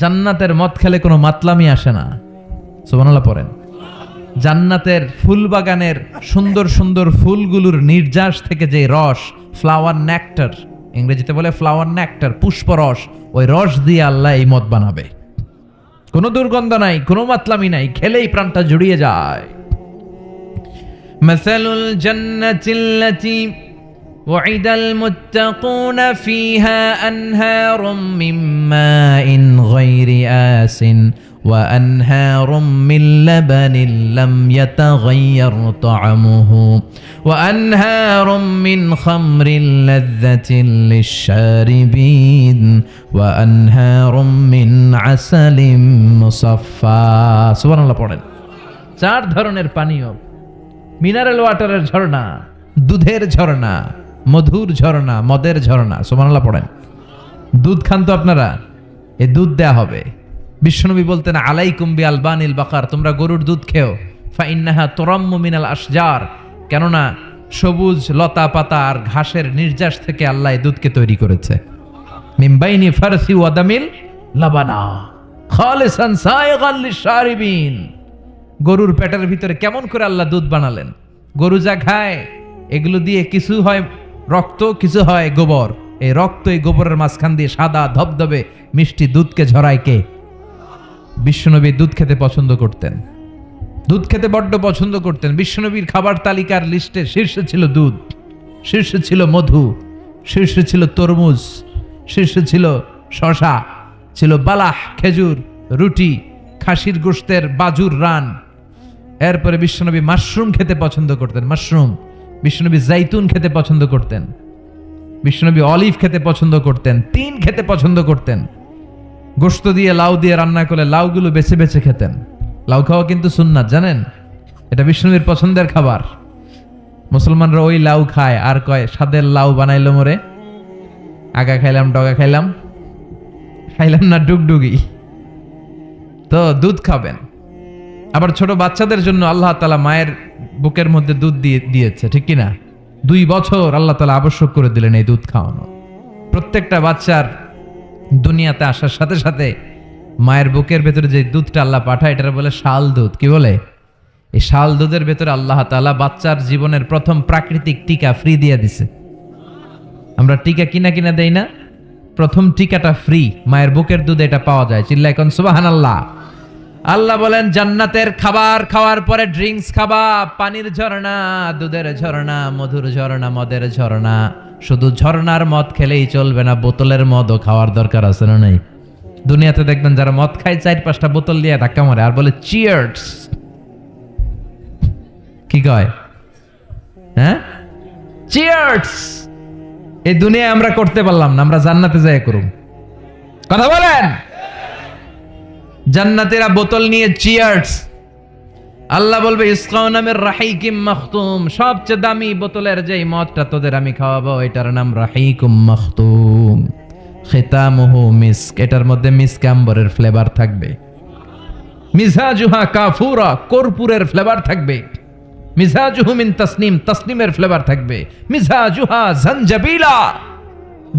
জান্নাতের মদ খেলে কোনো মাতলামি আসে না। সোমানাল্লাহ পড়েন। জান্নাতের ফুল বাগানের সুন্দর সুন্দর ফুলগুলোর নির্যাস থেকে যে রস ফ্লাওয়ার ন্যাক্টার ইংরেজিতে বলে ফ্লাওয়ার ন্যাক্টার পুষ্পরস ওই রস দিয়ে আল্লাহ এই মদ বানাবে। কোনো দুর্গন্ধ নাই, কোনো মাতলামি নাই, খেলেই প্রাণটা জুড়িয়ে যায়। মাসালুল জান্নাতিল্লাতী وعد المتقون فيها أنهار من ماء غير آس وأنهار من لبن لم يتغير طعمه وأنهار من خمر لذة للشاربين وأنهار من عسل مصفى سبحان الله পড়েন চার ধরনের পানীয় মিনারেল ওয়াটারের ঝর্ণা দুধের ঝর্ণা মধুর ঝর্ণা, মদের ঝর্ণা সোমানাল্লাহ পড়েন। দুধ খান তো আপনারা, এ দুধ দেয়া হবে। বিশ্বনবী বলতেন আলাই কুম্বি আলবানিল বাকার, তোমরা গরুর দুধ খেও। ফাইন্নাহা তোরাম্মু মিনাল আসজার কেননা, সবুজ লতা পাতা আর ঘাসের নির্যাস থেকে আল্লাহ দুধকে তৈরি করেছে। মিম্বাইনি ফারসি ওয়াদামিল লাবানা। খালিসান সায়গান লিশারিবিন গরুর পেটের ভিতরে কেমন করে আল্লাহ দুধ বানালেন? গরু যা খায়, এগুলো দিয়ে কিছু হয় রক্ত কিছু হয় গোবর। এই রক্ত এই গোবরের মাঝখান দিয়ে সাদা ধবধবে মিষ্টি দুধকে ঝরায় কে? বিশ্বনবী দুধ খেতে পছন্দ করতেন। দুধ খেতে বড্ড পছন্দ করতেন। বিশ্বনবীর খাবার তালিকার লিস্টে শীর্ষে ছিল দুধ, শীর্ষে ছিল মধু, শীর্ষে ছিল তরমুজ, শীর্ষে ছিল শশা ছিল বালাহ, খেজুর, রুটি, খাসির গোস্তের বাজুর রান। এরপরে বিশ্বনবী মাশরুম খেতে পছন্দ করতেন। মাশরুম। বিশ্বনবী জাইতুন খেতে পছন্দ করতেন। বিশ্বনবী অলিভ খেতে পছন্দ করতেন, তিন খেতে পছন্দ করতেন। গোস্ত দিয়ে, লাউ দিয়ে রান্না করলে লাউগুলো বেছে বেছে খেতেন। লাউ খাওয়া কিন্তু সুন্নাত, জানেন? এটা বিষ্ণুবীর পছন্দের খাবার। মুসলমানরা ওই লাউ খায়, আর কয়, স্বাদের লাউ বানাইলো মোরে? আগা খাইলাম, ডগা খাইলাম। খাইলাম না, ডুগডুগি। তো দুধ খাবেন। আবার ছোট বাচ্চাদের জন্য আল্লাহ তালা মায়ের বুকের মধ্যে দুধ দিয়ে দিয়েছে, ঠিক কিনা? দুই বছর আল্লাহ তালা আবশ্যক করে দিলেন এই দুধ খাওয়ানো। প্রত্যেকটা বাচ্চার দুনিয়াতে আসার সাথে সাথে মায়ের বুকের ভেতরে যে দুধটা আল্লাহ পাঠায় এটা বলে শাল দুধ। কি বলে? এই শাল দুধের ভেতরে আল্লাহ তালা বাচ্চার জীবনের প্রথম প্রাকৃতিক টিকা ফ্রি দিয়ে দিছে। আমরা টিকা কিনা কিনা দেই না, প্রথম টিকাটা ফ্রি, মায়ের বুকের দুধ এটা পাওয়া যায়। চিল্লা এখন সুবাহান আল্লাহ আল্লাহ বলেন, জান্নাতের খাবার খাওয়ার পরে ড্রিঙ্কস খাবা, পানির ঝর্ণা, দুধের ঝর্ণা, মধুর ঝর্ণা, মদের ঝর্ণা। শুধু ঝর্ণার মদ খেলেই চলবে না, বোতলের মদও খাওয়ার দরকার আছে না নাই? দুনিয়াতে দেখবেন যারা মদ খায়, চার পাঁচটা বোতল দিয়ে ধাক্কা মারে আর বলে চিয়ার্স কি কয়? হ্যাঁ? চিয়ার্স এই দুনিয়ায় আমরা করতে পারলাম না, আমরা জান্নাতে যাই করুম। কথা বলেন! জান্নাতেরা বোতল নিয়ে চিয়ার্স আল্লাহ বলবে, ইসকাউ নামের রাহিকিম মাখতুম। সবচেয়ে দামি বোতলের যেই মদটা তোদের আমি খাওয়াবো, এটার নাম রাহিকুম মাখতুম। খেতামহু মিস্ক, এটার মধ্যে মিস্ক আম্বরের ফ্লেভার থাকবে। মিজাজুহা কাফুরা, কর্পূরের ফ্লেভার থাকবে। মিজাজুহু মিন তাসনিম, তাসনিমের ফ্লেভার থাকবে। মিজাজুহা জানজাবিলা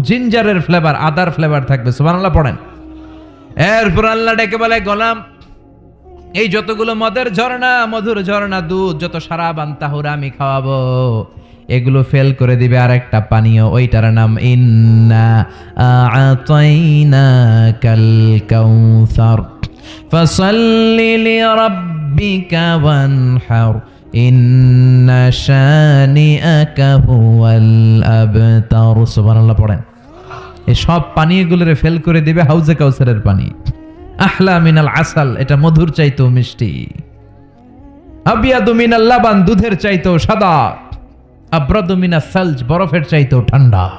জিঞ্জারের ফ্লেভার আদার ফ্লেভার থাকবে। সুবহানাল্লাহ, পড়েন। এরপর আল্লাহ ডেকে বলে, গোলাম, এই যতগুলো মদের ঝর্ণা, মধুর ঝর্ণা, দুধ, যত সারা বান্তাহুরা আমি খাওয়াবো, এগুলো ফেল করে দিবে আর একটা পানীয়, ওইটার নাম ইন্না কাল ইন্না পড়েন। এই সব পানীয়গুলোরে ফেল করে দিবে হাউজে কাউসারের পানি। আহলা মিনাল আসাল, এটা মধুর চাইতো মিষ্টি। আবিয়াদু মিনাল লাবান, দুধের সাদা। আব্রাদু সালজ, বরফের ঠান্ডা।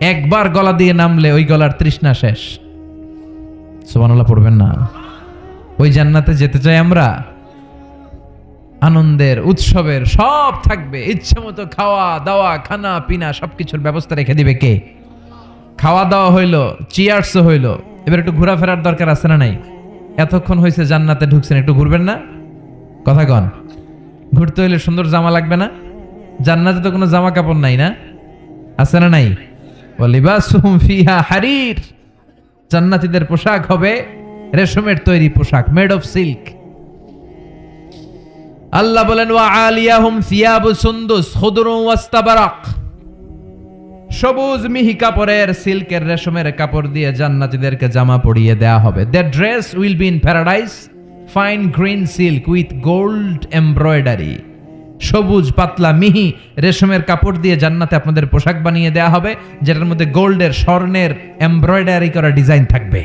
একবার গলা দিয়ে নামলে ওই গলার তৃষ্ণা শেষ। পড়বেন না। ওই জান্নাতে যেতে চাই আমরা। আনন্দের, উৎসবের সব থাকবে। ইচ্ছে মতো খাওয়া, দাওয়া, খানা, পিনা, সবকিছুর ব্যবস্থা রেখে দিবে কে? খাওয়া দাওয়া হইল চিয়ার্সও হইল। এবার একটু ঘোরাফেরার দরকার আছে না নাই? এতক্ষণ হয়েছে জান্নাতে ঢুকছেন, একটু ঘুরবেন না? কথা কন। ঘুরতে হইলে সুন্দর জামা লাগবে না? জান্নাতে তো কোনো জামা কাপড় নাই না? আছে না নাই? ফিহা হারির। জান্নাতীদের পোশাক হবে রেশমের তৈরি পোশাক মেড অফ সিল্ক আল্লাহ বলেন, ওয়া আলিয়াহুম সিয়াবু সুন্দুস খুদরু ওয়াস্তাবারাক। সবুজ মিহি কাপড়ের সিল্কের রেশমের কাপড় দিয়ে জান্নাতীদেরকে জামা পরিয়ে দেয়া হবে। The dress will be in paradise fine green silk with gold embroidery সবুজ পাতলা মিহি রেশমের কাপড় দিয়ে জান্নাতে আপনাদের পোশাক বানিয়ে দেয়া হবে, যেটার মধ্যে গোল্ডের স্বর্ণের এমব্রয়ডারি করা ডিজাইন থাকবে।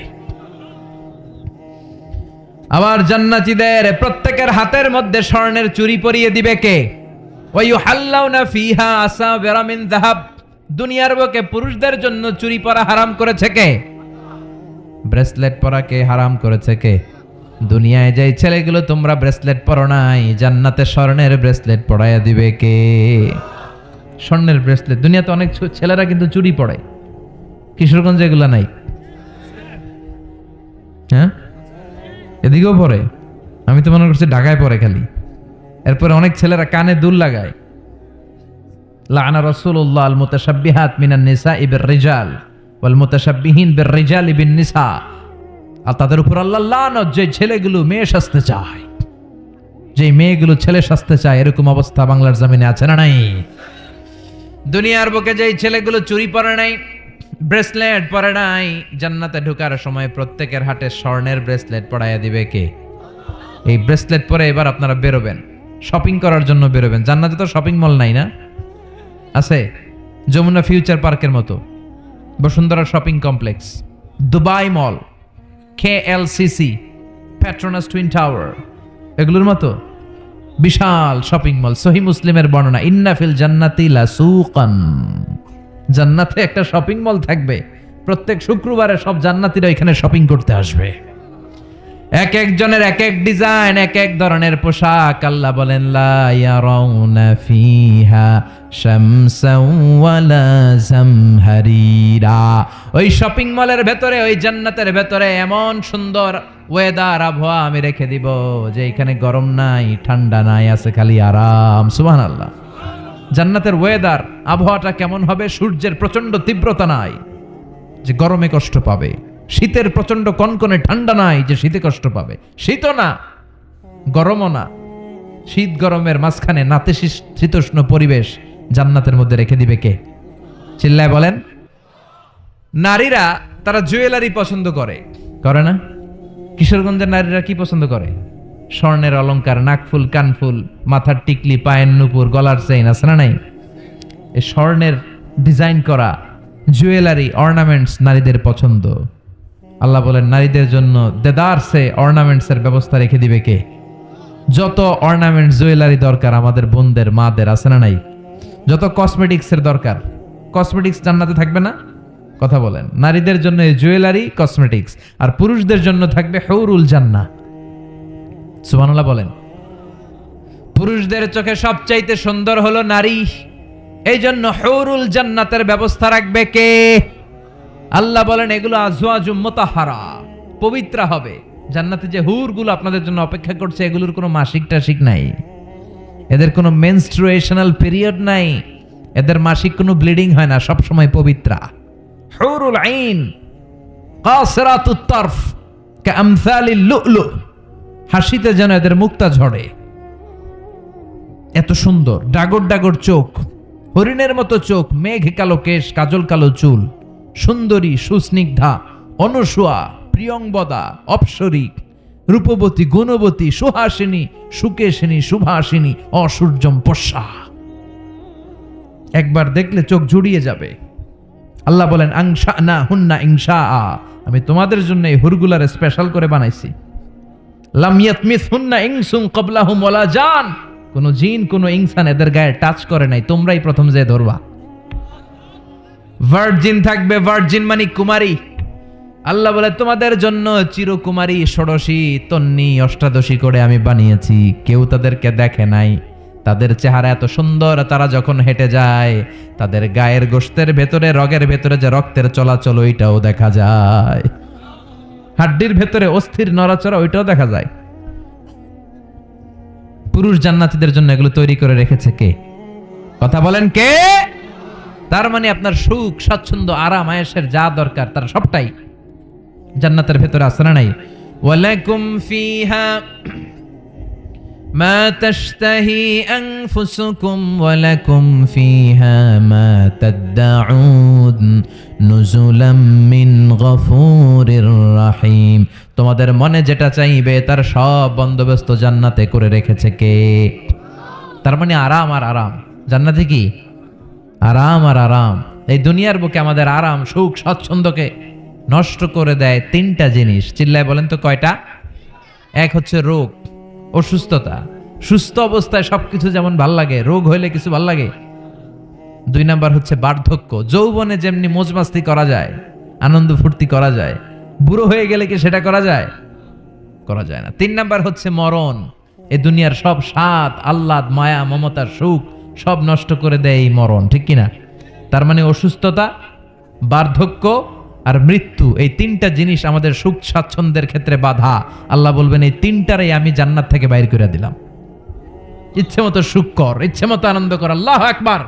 আবার জান্নাতীদের প্রত্যেকের হাতের মধ্যে স্বর্ণের চুরি পরিয়ে দিবে কে? ওয়াইহাল্লাউনা ফিহা আসাবিরা মিন যাহাব। দুনিয়ার বুকে পুরুষদের জন্য চুরি পরা হারাম করেছে কে? ব্রেসলেট পরা কে হারাম করেছে কে? দুনিয়ায় যাই ছেলেগুলো তোমরা ব্রেসলেট পরো নাই, জান্নাতে স্বর্ণের ব্রেসলেট পরাইয়া দিবে কে? স্বর্ণের ব্রেসলেট। দুনিয়াতে অনেক ছেলেরা কিন্তু চুরি পড়ে। কিশোরগঞ্জে এগুলা নাই। হ্যাঁ? এদিকেও পরে আমি তো মনে করছি ঢাকায় পরে খালি। এরপরে অনেক ছেলেরা কানে দুল লাগায়। লানা রাসূলুল্লাহ আল মুতাশাব্বিহাত মিনান নিসা ইবির রিজাল ওয়াল মুতাশাব্বিহিন বির রিজাল বিন নিসা আর তাদের উপর আল্লাহ লানত, যে ছেলেগুলো মেয়ে সাজতে চায় যে মেয়েগুলো ছেলে সাজতে চায়, এরকম অবস্থা বাংলার জমিনে আছে না নাই? দুনিয়ার বুকে যেই ছেলেগুলো চুরি পরে নাই, ব্রেসলেট পরে নাই, জান্নাতে ঢোকার সময় প্রত্যেকের হাতে স্বর্ণের ব্রেসলেট পরাইয়া দিবে কে? এই ব্রেসলেট পরে এবার আপনারা বেরোবেন, শপিং করার জন্য বেরোবেন। জান্নাতে তো শপিং মল নাই না? আছে, যমুনা ফিউচার পার্কের মতো। Bashundhara shopping complex, Dubai mall, K L CC Petronas twin tower, এগুলোর মতো। বিশাল শপিং মল, সহি মুসলিমের বর্ণনা ইন্নাফিল জান্নাতি লাসুকান। জান্নাতে একটা শপিং মল থাকবে। প্রত্যেক শুক্রবারে সব জান্নাতিরা এখানে শপিং করতে আসবে। এক একজনের এক এক ডিজাইন, এক এক ধরনের পোশাক। আল্লাহ বলেন, লা ফিহা ওই শপিং মলের ভেতরে, ওই জান্নাতের ভেতরে এমন সুন্দর ওয়েদার আবহাওয়া আমি রেখে দিব, যে এখানে গরম নাই, ঠান্ডা নাই, আছে খালি আরাম। সুবহানাল্লাহ। জান্নাতের ওয়েদার আবহাওয়াটা কেমন হবে? সূর্যের প্রচণ্ড তীব্রতা নাই, যে গরমে কষ্ট পাবে। শীতের প্রচণ্ড কনকনে ঠান্ডা নাই যে শীতে কষ্ট পাবে। শীতও না, গরমও না। শীত গরমের মাঝখানে নাতে শীতোষ্ণ পরিবেশ জান্নাতের মধ্যে রেখে দিবে কে? চিল্লায় বলেন, নারীরা তারা জুয়েলারি পছন্দ করে। করে না? কিশোরগঞ্জের নারীরা কি পছন্দ করে? স্বর্ণের অলংকার, নাকফুল, কানফুল, মাথার টিকলি, পায়ের নুপুর, গলার চেইন, আছে না নাই? স্বর্ণের ডিজাইন করা জুয়েলারি, অর্নামেন্টস নারীদের পছন্দ। আল্লাহ বলেন, নারীদের জন্য দেদারসে অর্নামেন্টসের ব্যবস্থা রেখে দিবে কে? যত অর্নামেন্ট জুয়েলারি দরকার আমাদের বোনদের, মাদের, আছে না নাই? যত কসমেটিক্সের দরকার, কসমেটিক্স জান্নাতে থাকবে না? কথা বলেন, নারীদের জন্য জুয়েলারি, কসমেটিক্স, আর পুরুষদের জন্য থাকবে হৌরুল জান্না সুবহানাল্লাহ বলেন, পুরুষদের চোখে সবচাইতে সুন্দর হলো নারী এই জন্য হৌরুল জান্নাতের ব্যবস্থা রাখবে কে? আল্লাহ বলেন, এগুলো আজওয়াজুম মোতাহারা, পবিত্র হবে। জান্নাতে যে হুরগুলো আপনাদের জন্য অপেক্ষা করছে, এগুলোর কোনো মাসিক টাসিক নাই। এদের কোনো মেনস্ট্রুয়েশনাল পিরিয়ড নাই। এদের মাসিক কোনো ব্লিডিং হয় না সব সময় পবিত্রা। হুরুল আইন কাসরাতুত তরফ কামসালিল লুলু, হাসিতে যেন এদের মুক্তা ঝরে। এত সুন্দর, ডাগর ডাগর চোখ, হরিণের মতো চোখ, মেঘ কালো কেশ, কাজল কালো চুল। সুন্দরী, সুস্নিগ্ধা, অনুসুয়া প্রিয়ংবদা অপসরী, রূপবতী, গুণবতী, সুহাসিনী, সুকেশিনী, সুভাসিনী, অসূর্যম পশা একবার দেখলে চোখ জুড়িয়ে যাবে। আল্লাহ বলেন আংশা না হুন্না ইংসা আ আমি তোমাদের জন্য এই হুরগুলারে স্পেশাল করে বানাইছি। লাম ইয়াতমিস হুন্না ইংসুম কবলাহুম ওয়ালা জান। কোন জিন, কোন ইনসান এদের গায়ে টাচ করে নাই। তোমরাই প্রথম যে ধরবা। ভার্জিন থাকবে ভার্জিন মানে কুমারী। আল্লাহ বলে, তোমাদের জন্য চিরকুমারী ষোড়শী তন্নি অষ্টাদশী করে আমি বানিয়েছি। কেউ তাদেরকে দেখে নাই। তাদের চেহারা এত সুন্দর, তারা যখন হেঁটে যায়, তাদের গায়ের গোস্তের ভেতরে, রগের ভেতরে যে রক্তের চলাচল, ওইটাও দেখা যায়। হাড্ডির ভেতরে অস্থির নড়াচড়া, ওইটাও দেখা যায়। পুরুষ জান্নাতীদের জন্য এগুলো তৈরি করে রেখেছে কে? কথা বলেন কে? তার মানে আপনার সুখ স্বাচ্ছন্দ্য আরাম আয়েসের যা দরকার তার সবটাই জান্নাতের ভেতরে আছে না নাই ওয়ালাকুম ফিহা ما تشتهي أنفسكم ولكم فيها ما تدعون نزلا من غفور رحيم তোমাদের মনে যেটা চাইবে তার সব বন্দোবস্ত জান্নাতে করে রেখেছে কে তার মানে আরাম আর আরাম জান্নাতে কি আরাম আর আরাম। এই দুনিয়ার বুকে আমাদের আরাম, সুখ স্বচ্ছন্দকে নষ্ট করে দেয় তিনটা জিনিস। চিল্লায় বলেন তো কয়টা? এক হচ্ছে রোগ, অসুস্থতা। সুস্থ অবস্থায় সবকিছু যেমন ভালো লাগে, রোগ হইলে কিছু ভালো লাগে। দুই নাম্বার হচ্ছে বার্ধক্য, যৌবনে যেমনি মোজমাস্তি করা যায়, আনন্দ ফুর্তি করা যায়, বুড়ো হয়ে গেলে কি সেটা করা যায়? করা যায় না। তিন নাম্বার হচ্ছে মরণ, এ দুনিয়ার সব স্বাদ, আহ্লাদ, মায়া মমতার সুখ সব নষ্ট করে দেয় এই মরণ, ঠিক কিনা? তার মানে অসুস্থতা, বার্ধক্য আর মৃত্যু, এই তিনটা জিনিস আমাদের সুখ স্বাচ্ছন্দ্যের ক্ষেত্রে বাধা। আল্লাহ বলবেন, এই তিনটারই আমি জান্নাত থেকে বাইর করে দিলাম। ইচ্ছে মতো সুখ কর, ইচ্ছে মতো আনন্দ কর, আল্লাহ একবার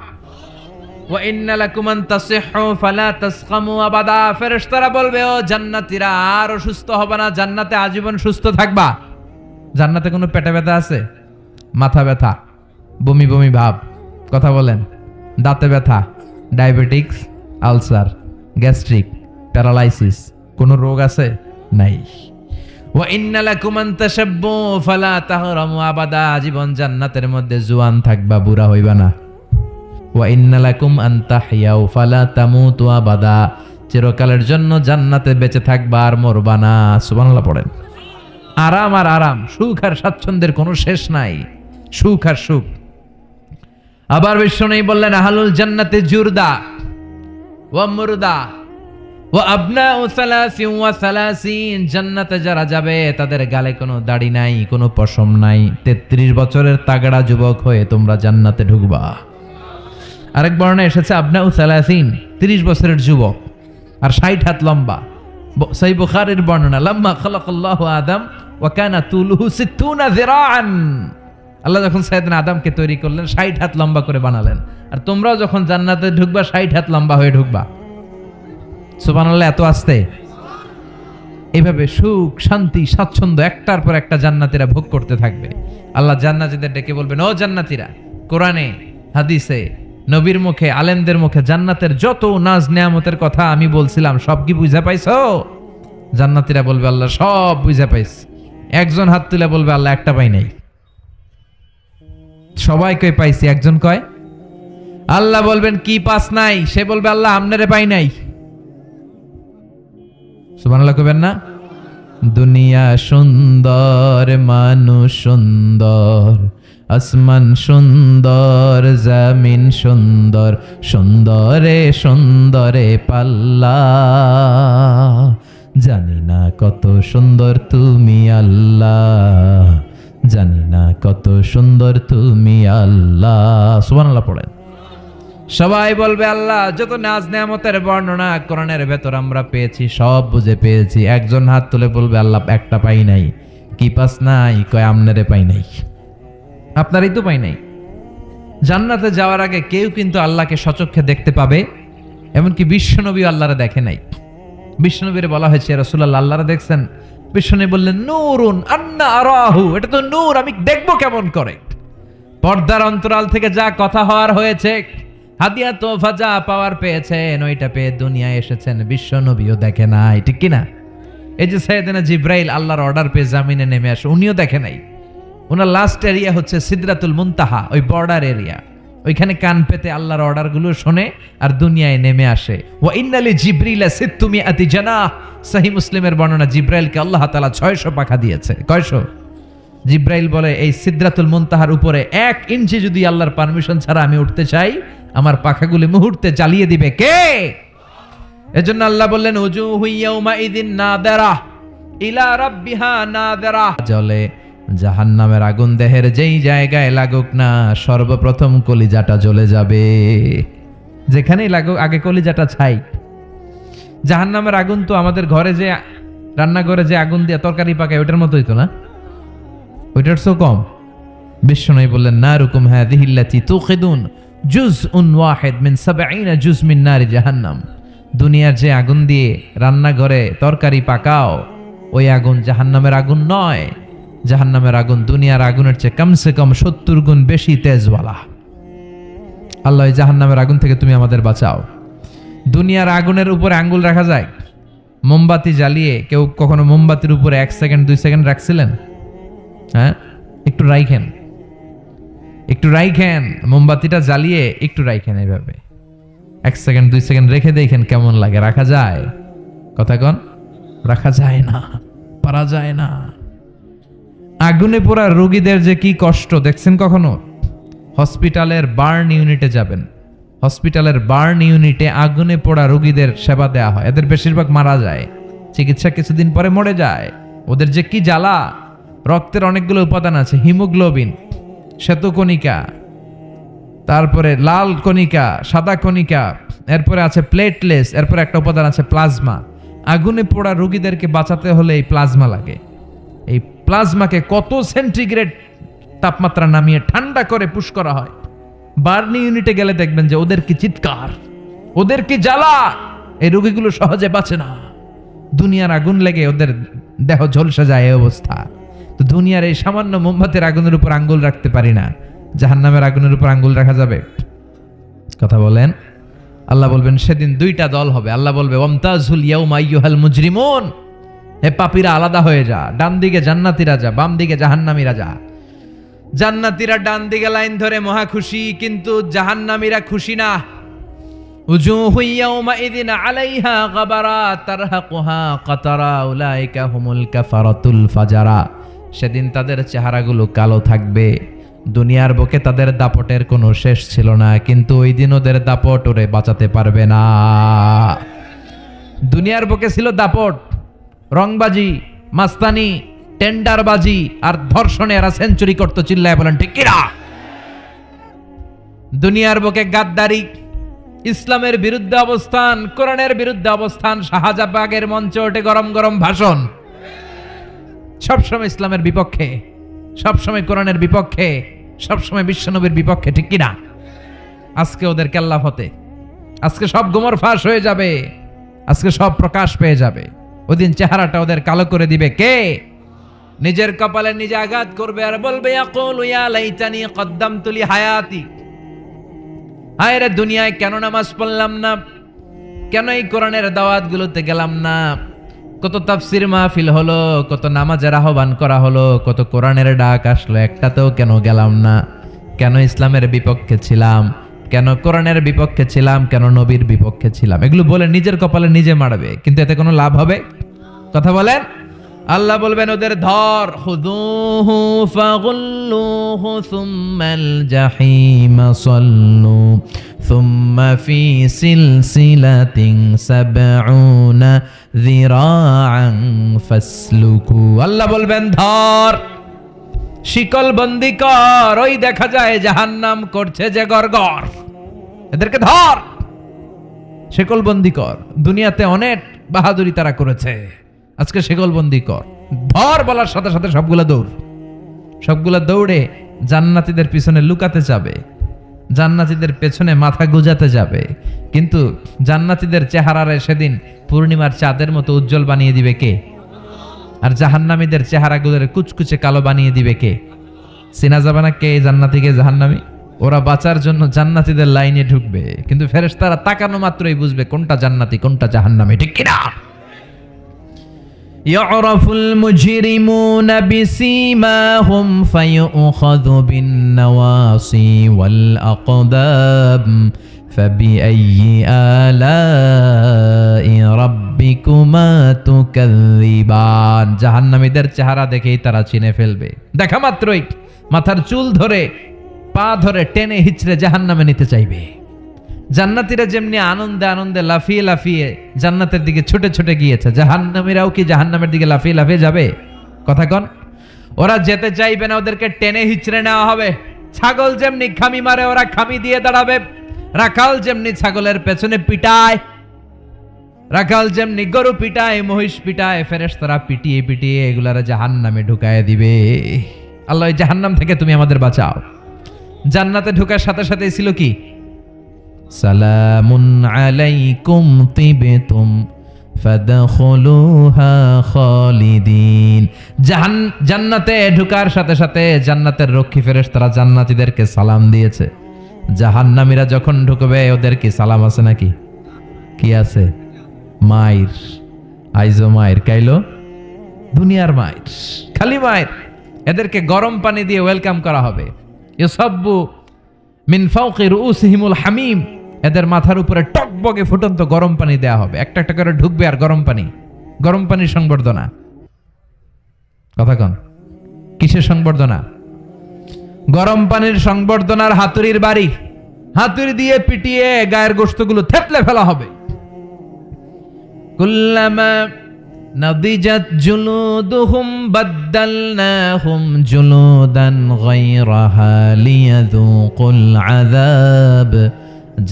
বলবে, ও জান্নাতীরা, আর অসুস্থ হবে না, জান্নাতে আজীবন সুস্থ থাকবা। জান্নাতে কোনো পেটে ব্যথা আছে? মাথা ব্যথা, বমি বমি ভাব। কথা বলেন। দাঁতে ব্যথা, ডায়াবেটিক্স, আলসার, গ্যাস্ট্রিক, প্যারালাইসিস, কোনো রোগ আছে? নাই। জীবন জান্নাতের মধ্যে জুয়ান থাকবা, বুড়া হইবা না। চিরকালের জন্য জান্নাতে বেঁচে থাকবা আর মরবা না। সুবহানাল্লাহ পড়েন। আরাম আর আরাম, সুখ আর স্বাচ্ছন্দ্যের কোনো শেষ নাই। সুখ আর সুখ। আবার বিষ্ণু বললেন, আহালুল জান্নাতে জুরদা ওয়া মুরদা ও আবনা ও সালাসি ওয়া সালাসিন। জান্নাতে যারা যাবে, তাদের গালে কোনো দাড়ি নাই, কোনো পশম নাই। তেত্রিশ বছরের তাগড়া যুবক হয়ে তোমরা জান্নাতে ঢুকবা। আরেক বর্ণে এসেছে আবনা ও সালাসিন, তিরিশ বছরের যুবক আর ষাট হাত লম্বা। সেই বুখারের বর্ণনা লম্বা খলকল্লাহ আদম ওয়াকানা তুলুহু সিত্তুনা জিরাআন আল্লাহ যখন সাইয়েদনা আদমকে তৈরি করলেন, ষাট হাত লম্বা করে বানালেন। আর তোমরাও যখন জান্নাতে ঢুকবা, ষাট হাত লম্বা হয়ে ঢুকবা। সুবহানাল্লাহ, এত আসতে। এইভাবে সুখ, শান্তি, স্বাচ্ছন্দ্য, একটার পর একটা জান্নাতীরা ভোগ করতে থাকবে। আল্লাহ জান্নাতীদের ডেকে বলবেন, ও জান্নাতীরা, কোরআনে, হাদিসে, নবীর মুখে, আলেমদের মুখে জান্নাতের যত নাজ নেয়ামতের কথা আমি বলছিলাম, সব কি বুঝা পাইছো? জান্নাতীরা বলবে, আল্লাহ সব বুঝা পাইছ। একজন হাত তুলে বলবে, আল্লাহ একটা পাই নাই। সবাই কই পাইছি? একজন কয়? আল্লাহ বলবেন, কি পাস নাই? সে বলবে, আল্লাহ, আমনেরে পাই নাই। সুবহানাল্লাহ কইবেন না? দুনিয়া সুন্দর, মানুষ সুন্দর, আসমান সুন্দর, জামিন সুন্দর, সুন্দরে সুন্দরে পাল্লা। জানি না কত সুন্দর তুমি আল্লাহ। জানি না কত সুন্দর তুমি আল্লাহ। সুবহানাল্লাহ পড়েন। সবাই বলবে আল্লাহ, যত নাজ নেয়ামতের বর্ণনা কোরআনের ভেতর আমরা পেয়েছি, সব বুঝে পেয়েছি। একজন হাত তুলে বলবে, আল্লাহ একটা পাই নাই। কি পাস নাই? কয়, আমনেরে পাই নাই। আপনারই তো পাই নাই। জান্নাতে যাওয়ার আগে কেউ কিন্তু আল্লাহকে সচক্ষে দেখতে পাবে, এমনকি বিশ্বনবী আল্লাহরে দেখে নাই। বিশ্বনবীরে বলা হয়েছে রসুল্লাহ আল্লাহরা দেখছেন? বিশ্বনবী বললেন, নূরুন আন্না আরাহু। এটা তো নূর, আমি দেখব কেমন করে। পর্দার অন্তরাল থেকে যা কথা হওয়ার হয়েছে, হাদিয়া তোফা যা পাওয়ার পেয়েছেন, ওইটা পেয়ে দুনিয়ায় এসেছেন, বিশ্ব নবীও দেখে নাই, ঠিক কিনা? এই যে সৈয়দনা জিব্রাইল আল্লাহর অর্ডার পেয়ে জামিনে নেমে আসে, উনিও দেখে নাই। ওনার লাস্ট এরিয়া হচ্ছে সিদরাতুল মুনতাহা, ওই বর্ডার এরিয়া ওইখানে কান পেতে আল্লাহর অর্ডারগুলো শোনে আর দুনিয়ায় নেমে আসে। ও ইন্নালি জিব্রিলা সিত্তুমি আতি জানা। সাহি মুসলিমের বর্ণনা জিব্রাইলকে আল্লাহ তালা ছয়শো পাখা দিয়েছে। কয়শো? জিব্রাইল বলে, এই সিদ্রাতুল মুনতাহার উপরে এক ইঞ্চি যদি আল্লাহর পারমিশন ছাড়া আমি উঠতে চাই, আমার পাখাগুলি মুহূর্তে জ্বালিয়ে দিবে কে? এজন্য আল্লাহ বললেন উজু হুইয়াউমা ইদিন নাদারা, ইলা রাব্বিহা নাদারা। জলে জাহান্নামের আগুন দেহের যেই জায়গায় লাগুক না, সর্বপ্রথম কলিজাটা জ্বলে যাবে। যেখানেই লাগুক, আগে কলিজাটা ছাই। জাহান্নামের আগুন তো আমাদের ঘরে যে, রান্নাঘরে যে আগুন দিয়ে তরকারি পাকায়, ওইটার মতোই তো না? ওইটার সো কম। বিশ্বনবী বললেন, না রুকুম হ্যাঁ দিহিল্লাতি তুখিদুন জুজ উন ওয়াহেদ মিন সাবঈনা জুজ মিন নারি জাহান্নাম। দুনিয়ার যে আগুন দিয়ে রান্নাঘরে তরকারি পাকাও, ওই আগুন জাহান্নামের আগুন নয়। জাহান্নামের আগুন, দুনিয়ার আগুনের চেয়ে কমসে কম সত্তর গুণ বেশি তেজওয়ালা। আল্লাহ জাহান্নামের আগুন থেকে তুমি আমাদের বাঁচাও। দুনিয়ার আগুনের উপরে আঙ্গুল রাখা যায়? মোমবাতি জ্বালিয়ে কেউ কখনো মোমবাতির উপরে এক সেকেন্ড, দুই সেকেন্ড রাখছিলেন? হ্যাঁ? একটু রাইখেন। একটু রাইখেন। মোমবাতিটা জ্বালিয়ে একটু রাইখেন এইভাবে এক সেকেন্ড, দুই সেকেন্ড রেখে দেখেন কেমন লাগে। রাখা যায়? কথা কন? রাখা যায় না। পারা যায় না। আগুনে পোড়া রোগীদের যে কি কষ্ট, দেখছেন কখনো? হসপিটালের বার্ন ইউনিটে যাবেন। হসপিটালের বার্ন ইউনিটে আগুনে পোড়া রোগীদের সেবা দেওয়া হয়। এদের বেশিরভাগ মারা যায়। চিকিৎসা কিছুদিন পরে মরে যায়। ওদের যে কি জ্বালা? রক্তের অনেকগুলো উপাদান আছে, হিমোগ্লোবিন, শ্বেতকণিকা, তারপরে লাল কণিকা, সাদা কণিকা, এরপরে আছে প্লেটলেস, এরপরে একটা উপাদান আছে প্লাজমা। আগুনে পোড়া রোগীদেরকে বাঁচাতে হলে এই প্লাজমা লাগে। এই প্লাজমাকে কত সেন্টিগ্রেড তাপমাত্রা নামিয়ে ঠান্ডা করে পুশ করা হয়? বার্নি ইউনিটে গেলে দেখবেন যে ওদের কি চিৎকার, ওদের কি জ্বালা, এই রোগীগুলো সহজে বাঁচে না। দুনিয়ার আগুন লেগে ওদের দেহ ঝলসে যায় এই অবস্থা। তো দুনিয়ার এই সামান্য মোমবাতির আগুনের উপর আঙ্গুল রাখতে পারি না। জাহান্নামের আগুনের উপর আঙ্গুল রাখা যাবে? কথা বলেন। আল্লাহ বলবেন, সেদিন দুইটা দল হবে। আল্লাহ বলবে ওমতাজুল ইয়াউমা আইয়ুহাল মুজরিমুন। হে পাপীরা আলাদা হয়ে যা, ডান দিকে জান্নাতীরা যা, বাম দিকে জাহান্নামীরা রাজা জান্নাতীরা ডান দিকে লাইন ধরে মহা খুশি, কিন্তু জাহান্নামীরা খুশি না। আলাইহা গাবারা তারহাকুহা কাতারা, উলাইকা হুমুল কাফারাতুল ফাজারা। সেদিন তাদের চেহারাগুলো কালো থাকবে। দুনিয়ার বুকে তাদের দাপটের কোনো শেষ ছিল না, কিন্তু ওই দিন ওদের দাপট ওরে বাঁচাতে পারবে না। দুনিয়ার বুকে ছিল দাপট রংবাজি, মাস্তানি, টেন্ডারবাজি আর ধর্ষণে এরা সেঞ্চুরি করতো চিল্লায় বলেন, ঠিক কিনা? দুনিয়ার বুকে গাদ্দারি, ইসলামের বিরুদ্ধে অবস্থান, কোরআনের বিরুদ্ধে অবস্থান, শাহজাবাগের মঞ্চে ওঠে গরম গরম ভাষণ। সবসময় ইসলামের বিপক্ষে, সবসময় কোরআনের বিপক্ষে, সবসময় বিশ্বনবীর বিপক্ষে, ঠিক কিনা? আজকে ওদের কেল্লা হতে আজকে সব গোমর ফাঁস হয়ে যাবে, আজকে সব প্রকাশ পেয়ে যাবে। ওদিন চেহারাটা ওদের কালো করে দিবে কে? নিজের কপালে নিজে আঘাত করবে আর বলবে, ইয়াকুল ইয়া লাইতানি কদ্দামতু লি হায়াতি। হায় রে দুনিয়ায় কেন নামাজ পড়লাম না? কেন এই কোরআনের দাওয়াত গুলোতে গেলাম না? কত তাফসির মাহফিল হলো, কত নামাজের আহ্বান করা হলো, কত কোরআনের ডাক আসলো, একটাতেও কেন গেলাম না? কেন ইসলামের বিপক্ষে ছিলাম? কেন কোরআনের বিপক্ষে ছিলাম, কেন নবীর বিপক্ষে ছিলাম? এগুলো বলে নিজের কপালে নিজে মারবে, কিন্তু এতে কোনো লাভ হবে? কথা বলেন? আল্লাহ বলবেন, ওদের ধর সুম্মা আল্লাহ বলবেন, ধর শিকল বন্দি কর, ওই দেখা যায় জাহান্নাম করছে যে গরগর এদেরকে ধর! শেকলবন্দি কর। দুনিয়াতে অনেক বাহাদুরি তারা করেছে। আজকে শেকলবন্দি কর। ধর বলার সাথে সাথে সবগুলা দৌড়। সবগুলা দৌড়ে জান্নাতীদের পিছনে লুকাতে যাবে। জান্নাতীদের পেছনে মাথা গুজাতে যাবে। কিন্তু জান্নাতীদের চেহারারে সেদিন পূর্ণিমার চাঁদের মতো উজ্জ্বল বানিয়ে দিবে কে? আর জাহান্নামীদের চেহারাগুলোর কুচকুচে কালো বানিয়ে দিবে কে? সিনা যাবে না কে জান্নাতিকে জাহান্নামী? ওরা বাঁচার জন্য জান্নাতীদের লাইনে ঢুকবে কিন্তু ফেরেশতারা তাকানো মাত্রই বুঝবে কোনটা জান্নাতি কোনটা জাহান্নামী ঠিক কিনা يعرف المجرمون بسيماهم فيؤخذ بالنواصي والأقدام فبأي آلاء ربكما تكذبان জাহান্নামীদের চেহারা দেখেই তারা চিনে ফেলবে দেখা মাত্রই মাথার চুল ধরে পা ধরে টেনে হিচড়ে জাহান্নামে নিতে চাইবে। জান্নাতীরা যেমনি আনন্দে আনন্দে লাফিয়ে লাফিয়ে জান্নাতের দিকে ছুটে ছুটে গিয়েছে, জাহান্নামীরাও কি জাহান্নামের দিকে লাফিয়ে লাফিয়ে যাবে? কথা কন। ওরা যেতে চাইবে না, ওদেরকে টেনে হিচড়ে নেওয়া হবে। ছাগল যেমনি খামি মারে, ওরা খামি দিয়ে দাঁড়াবে। রাখাল যেমনি ছাগলের পেছনে পিটায়, রাখাল যেমনি গরু পিটায়, মহিষ পিটায় ফেরেস তারা পিটিয়ে পিটিয়ে এগুলারা জাহান নামে ঢুকায় দিবে। আল্লাহ জাহান্নাম থেকে তুমি আমাদের বাঁচাও। জান্নাতে ঢোকার সাথে সাথে ছিল কি? সালামুন আলাইকুম তিবতুম ফাদখুলুহা খালিদিন। জাহান জান্নাতে ঢুকার সাথে সাথে জান্নাতের রক্ষী ফেরেশতারা জান্নাতীদেরকে সালাম দিয়েছে। জাহান্নামীরা যখন ঢুকবে, ওদের কি সালাম আছে নাকি? কি আছে? মায়ের। আইজো মায়ের, কাইলো? দুনিয়ার মায়ের। খালি মায়ের। এদেরকে গরম পানি দিয়ে ওয়েলকাম করা হবে। মিন হামিম। এদের মাথার উপরে টকবগে ফুটন্ত গরম পানি দেয়া হবে। একটা একটা করে ঢুকবে আর গরম পানি। গরম পানির সংবর্ধনা। কথা কন। কিসের সংবর্ধনা? গরম পানির সংবর্ধনার হাতুড়ির বাড়ি। হাতুড়ি দিয়ে পিটিয়ে গায়ের গোস্তগুলো থেতলে ফেলা হবে। কুল্লামা نضجت جلودهم بدلناهم جلودا غيرها ليذوقوا العذاب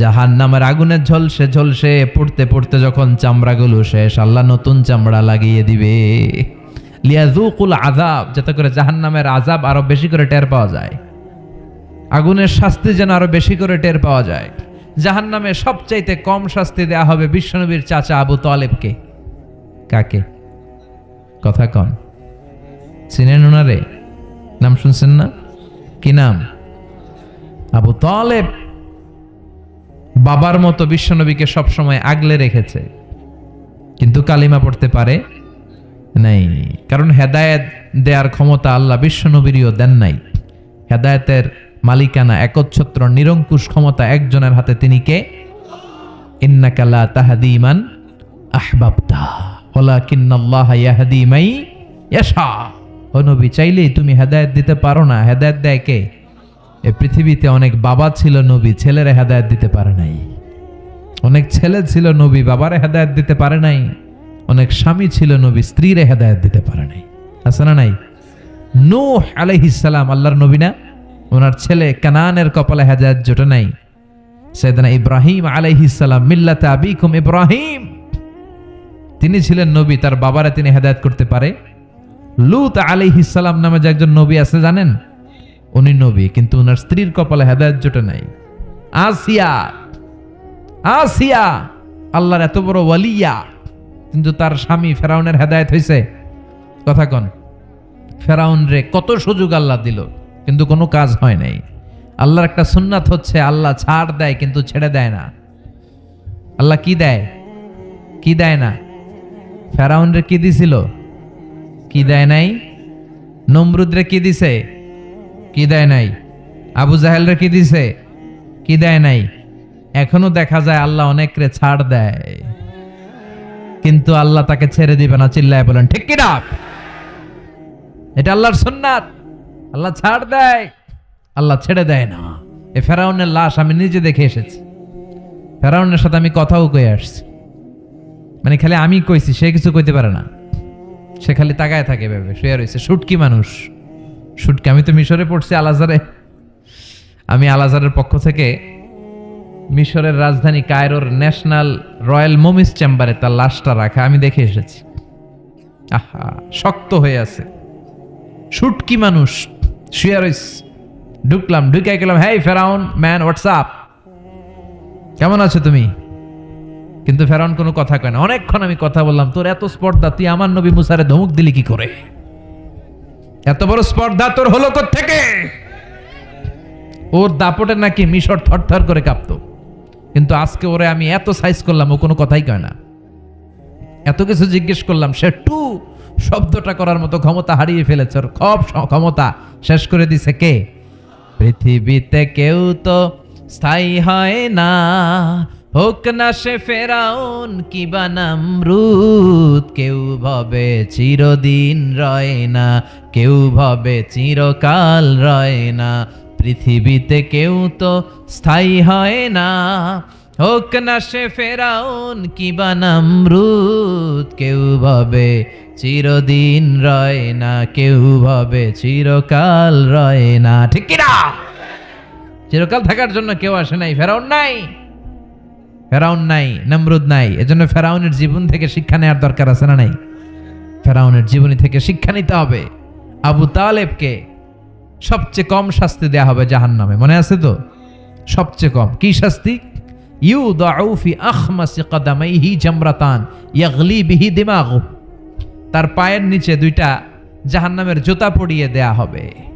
জাহান্নামের আগুনে ঝলসে ঝলসে পড়তে পড়তে যখন চামড়াগুলো শেষ আল্লাহ নতুন চামড়া লাগিয়ে দিবে লিয়াজুকুল আজাব যাতে করে জাহান্নামের আজাব আরো বেশি করে টের পাওয়া যায় আগুনের শাস্তি যেন আরো বেশি করে টের পাওয়া যায় জাহান্নামে সবচাইতে কম শাস্তি দেয়া হবে বিশ্বনবীর চাচা আবু তালেবকে কাকে? কথা কন। চিনেন ওনারে নাম শুনছেন না? কি নাম? আবু তালেব বাবার মতো বিশ্বনবীকে সবসময় আগলে রেখেছে। কিন্তু কালিমা পড়তে পারে নাই। কারণ হেদায়েত দেওয়ার ক্ষমতা আল্লাহ বিশ্বনবীরও দেন নাই। হেদায়েতের মালিকানা, একচ্ছত্র, নিরঙ্কুশ ক্ষমতা একজনের হাতে তিনি কে? ইন্নাকালা তাহাদিমান আহবাবতা। ওলাকিন্নাল্লাহ ইয়াহদি মাই ইয়াশা। ও নবী, চাইলেই তুমি হেদায়েত দিতে পারো না। হেদায়েত দেয় কে? এ পৃথিবীতে অনেক বাবা ছিল নবী, ছেলেরা হেদায়েত দিতে পারে নাই। অনেক ছেলে ছিল নবী, বাবারে হেদায়েত দিতে পারে নাই। অনেক স্বামী ছিল নবী, স্ত্রীরে হেদায়েত দিতে পারে নাই। আছে না নাই? নূহ আলাইহিসালাম আল্লাহর নবী না? ওনার ছেলে কানানের কপালে হেদায়েত জোটে নাই। সেদিনা ইব্রাহিম আলাইহিস সালাম, মিল্লাতে আবিকুম ইব্রাহিম। তিনি ছিলেন নবী, তার বাবারা তিনি হেদায়েত করতে পারে। লুত আলাইহিস সালাম নামে যে একজন নবী আছে, জানেন? উনি নবী, কিন্তু ওনার স্ত্রীর কপালে হেদায়েত জোটে নাই। আসিয়া আসিয়া, আল্লাহর এত বড় ওয়ালিয়া, কিন্তু তার স্বামী ফেরাউনের হেদায়ত হয়েছে কথা কন, ফেরাউন রে, কত সুযোগ আল্লাহ দিল, কিন্তু কোনো কাজ হয় নাই। আল্লাহর একটা সুন্নাত হচ্ছে, আল্লাহ ছাড় দেয়, কিন্তু ছেড়ে দেয় না। আল্লাহ কি দেয়? কি দেয় না? ফেরাউন রে কি দিছিল? কি দেয় নাই? নমরুদ রে কি দিছে? কি দেয় নাই? আবু জাহেল রে কি দিছে? কি দেয় নাই? এখনও দেখা যায় আল্লাহ অনেক রে ছাড় দেয়। কিন্তু আল্লাহ তাকে ছেড়ে দিবে না, চিল্লায় বলেন, ঠিক কি না? এটা আল্লাহর সুন্নাত। আল্লাহ ছাড় দেয়, আল্লাহ ছেড়ে দেয় না। এ ফেরাউনের লাশ আমি নিজে দেখে এসেছি। ফেরাউনের সাথে আমি কথাও কয়ে আসছি। মানে খালি আমি কইছি, সে কিছু কইতে পারে না। সে খালি তাকায় থাকে ভেবে শুয়ে রয়েছে শুটকি মানুষ। শুটকি আমি তো মিশরে পড়ছি আলাজারে আমি আলাজারের পক্ষ থেকে মিশরের রাজধানী কায়রোর ন্যাশনাল রয়্যাল মোমিস চেম্বারে তার লাশটা রাখা, আমি দেখে এসেছি। আহা, শক্ত হয়ে আছে। শুটকি মানুষ, শুয়ে রইস ঢুকলাম ঢুকে গেলাম হ্যাঁ ফেরাউন, ম্যান হোয়াটসঅ্যাপ কেমন আছো তুমি? কিন্তু ফেরাউন কোনো কথা কয় না। অনেকক্ষণ আমি কথা বললাম, তোর এত স্পর্ধা, তুই আমার নবী মুসারে ধমক দিলি কি করে? এত বড় স্পর্ধা, তোর হলো থেকে ওর দাপটে নাকি মিশর থরথর করে কাঁপতো। কিন্তু আজকে ওরে আমি এত সাইজ করলাম, ও কোনো কথাই কয় না। এত কিছু জিজ্ঞেস করলাম, সে টু শব্দটা করার মতো ক্ষমতা হারিয়ে ফেলেছে। ওর স- ক্ষমতা শেষ করে দিছে কে? পৃথিবীতে কেউ তো স্থায়ী হয় না। হোক না সে ফেরাউন, কি বানামরুদ কেউ ভাবে চিরদিন রয় না, কেউ ভাবে চিরকাল রয় না, পৃথিবীতে কেউ তো স্থায়ী হয় না। হোক না সে ফেরাউন, কি বানামরুদ কেউ ভাবে চিরদিন রয় না, কেউ ভাবে চিরকাল রয় না। ঠিক কিনা? চিরকাল থাকার জন্য কেউ আসে নাই, ফেরাউন নাই। ফেরাউন নাই, নমরুদ নাই, এজন্য ফেরাউনের জীবন থেকে শিক্ষা নেওয়ার দরকার আছে না নাই? ফেরাউনের জীবনী থেকে শিক্ষা নিতে হবে। আবু তালেবকে সবচেয়ে কম শাস্তি দেয়া হবে জাহান নামে মনে আছে তো? সবচেয়ে কম। কি শাস্তি? ইউদাউ ফি আখমাসি কদামাইহি জামরাতান, ইয়াগলি বিহি দিমাগু। তার পায়ের নিচে দুইটা জাহান্নামের জুতা পরিয়ে দেয়া হবে।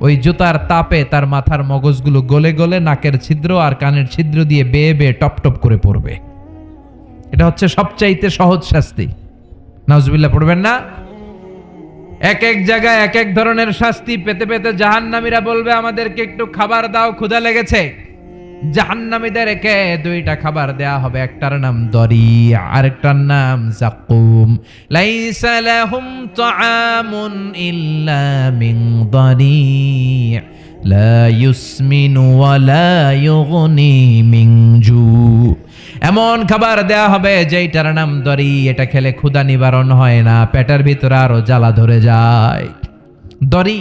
ওই জুতার তাপে তার মাথার মগজগুলো গলে গলে নাকের ছিদ্র আর কানের ছিদ্র দিয়ে বেয়ে বেয়ে টপ টপ করে পড়বে। এটা হচ্ছে সবচাইতে সহজ শাস্তি। নাউজুবিল্লাহ, পড়বেন না? এক এক জায়গায় এক এক ধরনের শাস্তি পেতে পেতে জাহান্নামীরা বলবে, আমাদেরকে একটু খাবার দাও, ক্ষুধা লেগেছে। জাহান্নামীদেরকে দুইটা খাবার দেয়া হবে, একটার নাম দরি আরেকটার নাম জাকুম। লাইসা লাহুম তাআমুন ইল্লা মিন দরি লা ইউসমিনু ওয়া লা ইউগনি মিন জু। এমন খাবার দেয়া হবে যেইটার নাম দরি এটা খেলে ক্ষুধা নিবারণ হয় না, পেটের ভিতরে আরও জ্বালা ধরে যায়। দরি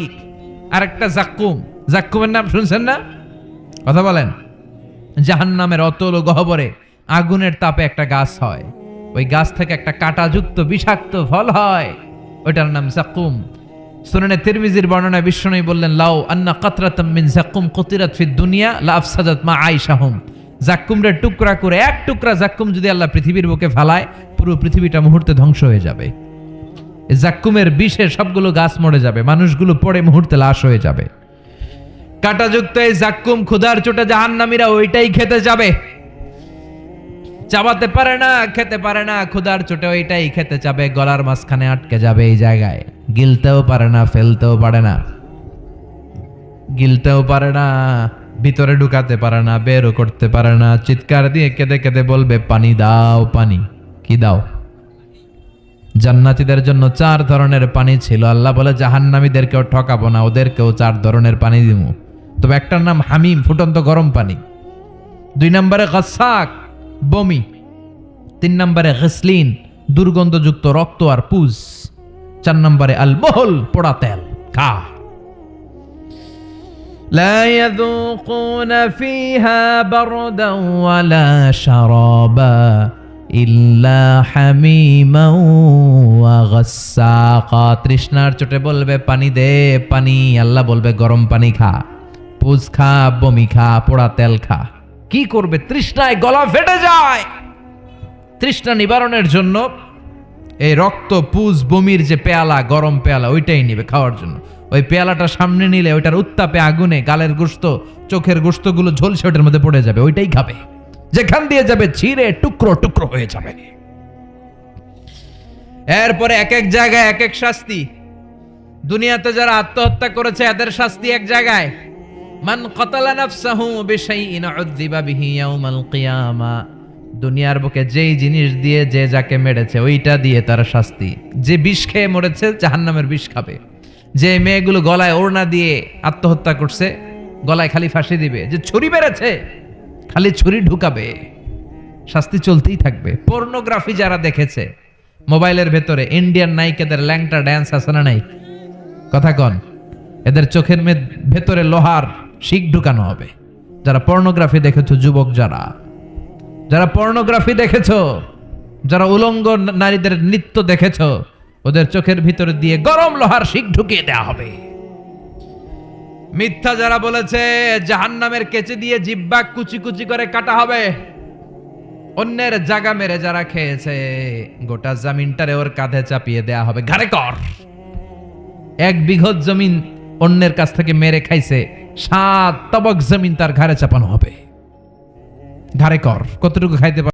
আরেকটা জাক্কুম জাক্কুমের নাম শুনছেন না? কথা বলেন। জাহান্নামের অতল গহবরে আগুনের তাপে একটা গাছ হয়। ওই গাছ থেকে একটা কাঁটাযুক্ত বিষাক্ত ফল হয়। ওইটার নাম জাক্কুম সুনানে তিরমিজির বর্ণনায় বিষ্ণু বললেন, লাউ আন্না কাতরাতাম মিন জাক্কুম কুতিরাত ফিদ দুনিয়া, লা আফসাদাত মা আইশাহুম জাক্কুমরে টুকরা করে এক টুকরা জাক্কুম যদি আল্লাহ পৃথিবীর বুকে ফালায়, পুরো পৃথিবীটা মুহূর্তে ধ্বংস হয়ে যাবে। জাক্কুমের বিষে সবগুলো গাছ মরে যাবে, মানুষগুলো পড়ে মুহূর্তে লাশ হয়ে যাবে। কাটাযুক্ত এই জাক্কুম ক্ষুধার চোটে জাহান্নামীরা ওইটাই খেতে যাবে। চাবাতে পারে না, খেতে পারে না, ক্ষুধার চোটে ওইটাই খেতে যাবে, গলার মাঝখানে আটকে যাবে এই জায়গায়। গিলতেও পারে না, ফেলতেও পারে না। গিলতেও পারে না, ভিতরে ঢুকাতে পারে না, বেরও করতে পারে না, চিৎকার দিয়ে কেঁদে কেঁদে বলবে, পানি দাও, পানি। কি দাও? জান্নাতীদের জন্য চার ধরনের পানি ছিল। আল্লাহ বলে, জাহান্নামীদেরকেও ঠকাবো না, ওদেরকেও চার ধরনের পানি দিব তবে একটার নাম হামিম ফুটন্ত গরম পানি দুই নম্বরে গাসাক বমি তিন নম্বরে গসলিন দুর্গন্ধযুক্ত রক্ত আর পুজ চার নম্বরে আল মহল পোড়া তেল খা لا يذوقون فيها بردا ولا شرابا إلا حميما وغساقا তৃষ্ণার চোটে বলবে পানি দে পানি আল্লাহ বলবে গরম পানি খা পুজ খা, বমি খা, পোড়া তেল খা। কি করবে? তৃষ্ণায় গলা ফেটে যায়। তৃষ্ণা নিবারণের জন্য এই রক্ত, পুজ, বমির যে পেয়ালা, গরম পেয়ালা, ওইটাই নিবে খাওয়ার জন্য। ওই পেয়ালাটা সামনে নিলে ওইটার উত্তাপে, আগুনে, গালের গোস্ত চোখের গোস্তগুলো ঝলসে ওটার মধ্যে পড়ে যাবে, ওইটাই খাবে। যেখান দিয়ে যাবে ছিঁড়ে, টুকরো টুকরো হয়ে যাবে। এরপরে এক এক জায়গায় এক এক শাস্তি। দুনিয়াতে যারা আত্মহত্যা করেছে, এদের শাস্তি এক জায়গায়। মান কতালা নাফসাহু বিশাইইন উযযিবা বিহি ইয়াউমাল কিয়ামা। দুনিয়ার বুকে যেই জিনিস দিয়ে যে যাকে মেরেছে, ওইটা দিয়ে তার শাস্তি। যে বিষ খেয়ে মরেছে, জাহান্নামের বিষ খাবে। যে মেয়েগুলো গলায় ওড়না দিয়ে আত্মহত্যা করছে, গলায় খালি ফাঁসি দিবে। যে ছুরি বেড়েছে খালি ছুরি ঢুকাবে। শাস্তি চলতেই থাকবে। পর্নোগ্রাফি যারা দেখেছে, মোবাইলের ভেতরে ইন্ডিয়ান নায়িকাদের ল্যাংটা ড্যান্স আছে না নাই? কথা কন। এদের চোখের ভেতরে লোহার শিক ঢুকানো হবে। যারা পর্নোগ্রাফি দেখেছ, যুবক যারা যারা পর্নোগ্রাফি দেখেছ, যারা উলঙ্গ নারীদের নৃত্য দেখেছ, ওদের চোখের ভিতরে দিয়ে গরম লোহার শিখ ঢুকিয়ে দেওয়া হবে। মিথ্যা যারা বলেছে, জাহান্নামের কেচে দিয়ে জিব্বা কুচি কুচি করে কাটা হবে। অন্যের জায়গা মেরে যারা খেয়েছে, গোটা জামিনটারে ওর কাঁধে চাপিয়ে দেয়া হবে। ঘাড়ে কর। এক বিঘত জমিন অন্যের কাছ থেকে মেরে খাইছে। সাত তবক জমিন তার ঘাড়ে চাপানো হবে। ঘাড়ে কর কতটুকু খাইতে